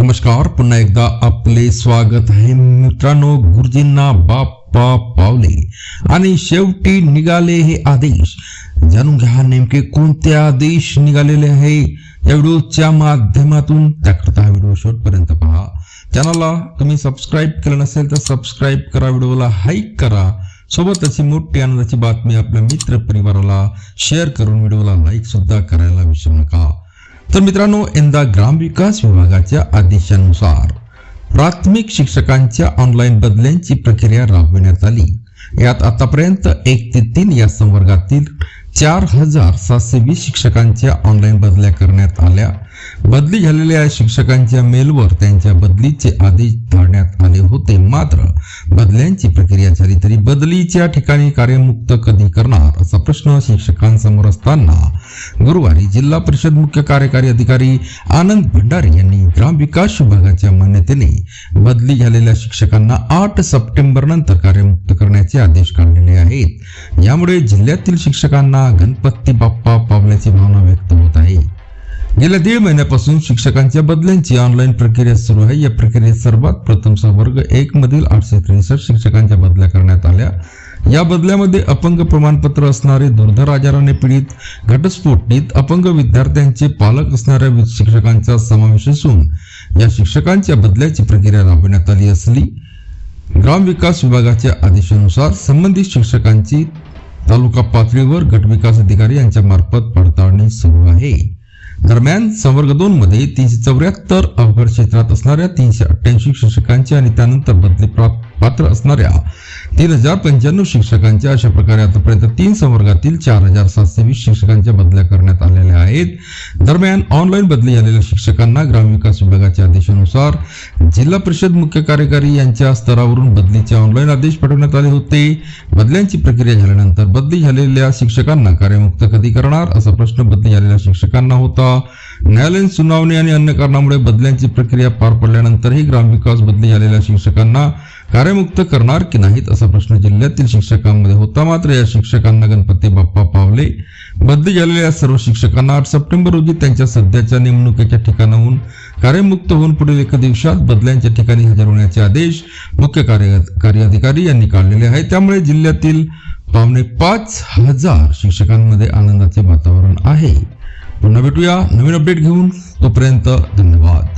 नमस्कार पुन्हा एकदा आपले स्वागत आहे मित्रांनो गुरुजींना बाप्पा पावले. आणि शेवटी निघाले हे आदेश. जाणून घ्या नेमके कोणते आदेश निघालेले आहे. या व्हिडिओच्या माध्यमातून त्याकरता हा व्हिडिओ शेवटपर्यंत पहा. चॅनलला तुम्ही सबस्क्राईब केलं नसेल तर सबस्क्राईब करा व्हिडिओला हाईक करा. सोबत अशी मोठी आनंदाची बातमी आपल्या मित्र परिवाराला शेअर करून व्हिडिओला लाईक सुद्धा करायला विसरू नका. तर मित्रांनो यंदा ग्रामविकास विभागाच्या आदेशानुसार प्राथमिक शिक्षकांच्या ऑनलाईन बदल्यांची प्रक्रिया राबविण्यात आली. यात आतापर्यंत एक ते तीन या संवर्गातील चार हजार सातशे वीस शिक्षकांच्या ऑनलाईन बदल्या करण्यात आल्या. बदली झालेल्या शिक्षकांच्या मेलवर त्यांच्या बदलीचे आदेश धाडण्यात आले होते. मात्र बदल्यांची प्रक्रिया झाली तरी बदलीच्या ठिकाणी कार्यमुक्त कधी करणार असा प्रश्न शिक्षकांसमोर असताना गुरुवारी जिल्हा परिषद मुख्य कार्यकारी अधिकारी आनंद भंडारे यांनी ग्रामविकास विभागाच्या मान्यतेने बदली झालेल्या शिक्षकांना आठ सप्टेंबर नंतर कार्यमुक्त करण्याचे आदेश काढलेले आहेत. यामुळे जिल्ह्यातील शिक्षकांना गणपती बाप्पा पावल्याची भावना व्यक्त होत आहे. गेल्या दीड महिन्यापासून शिक्षकांच्या बदल्यांची ऑनलाईन प्रक्रिया सुरू आहे. या प्रक्रियेत सर्वात प्रथम वर्ग एक मधील आठशे त्रेसष्ट शिक्षकांच्या बदल्या करण्यात आल्या. या बदल्यामध्ये अपंग प्रमाणपत्र असणारे दुर्धर आजाराने पीडित घटस्फोटनीत अपंग विद्यार्थ्यांचे पालक असणाऱ्या शिक्षकांचा समावेश असून या शिक्षकांच्या बदल्याची प्रक्रिया राबविण्यात आली असली. ग्रामविकास विभागाच्या आदेशानुसार संबंधित शिक्षकांची तालुका पातळीवर गटविकास अधिकारी यांच्या मार्फत पडताळणी सुरू आहे. दरम्यान संवर्ग दोन मध्ये तीनशे चौऱ्याहत्तर अवघड क्षेत्रात असणाऱ्या तीनशे अठ्ठ्याऐंशी शिक्षकांची आणि त्यानंतर बदली प्राप्त पात्र असणाऱ्या तीन हजार पंच्याण्णव शिक्षकांच्या अशा प्रकारे आतापर्यंत तीन संवर्गातील चार हजार सातशे वीस शिक्षकांच्या बदल्या करण्यात आलेल्या आहेत. दरम्यान ऑनलाईन बदली झालेल्या शिक्षकांना ग्रामविकास विभागाच्या आदेशानुसार जिल्हा परिषद मुख्य कार्यकारी यांच्या स्तरावरून बदलीचे ऑनलाईन आदेश पाठवण्यात आले होते. बदल्यांची प्रक्रिया झाल्यानंतर बदली झालेल्या शिक्षकांना कार्यमुक्त कधी करणार? असा प्रश्न बदली झालेल्या शिक्षकांना होता. न्यायालयीन सुनावणी आणि अन्य कारणामुळे बदल्यांची प्रक्रिया पार पडल्यानंतरही ग्रामविकास बदली झालेल्या शिक्षकांना कार्यमुक्त करणार की नाहीत असा प्रश्न जिल्ह्यातील शिक्षकांमध्ये होता. मात्र या शिक्षकांना गणपती बाप्पा पावले. बदली झालेल्या सर्व शिक्षकांना आठ सप्टेंबर रोजी त्यांच्या सध्याच्या नेमणुकीच्या ठिकाणाहून कार्यमुक्त होऊन पुढील एका दिवसात बदल्यांच्या ठिकाणी हजर होण्याचे आदेश मुख्य कार्य अधिकारी यांनी काढलेले आहेत. त्यामुळे जिल्ह्यातील पावणे पाच हजार शिक्षकांमध्ये आनंदाचे वातावरण आहे. पुन्हा भेटूया. नवीन अपडेट घेऊन तोपर्यंत धन्यवाद.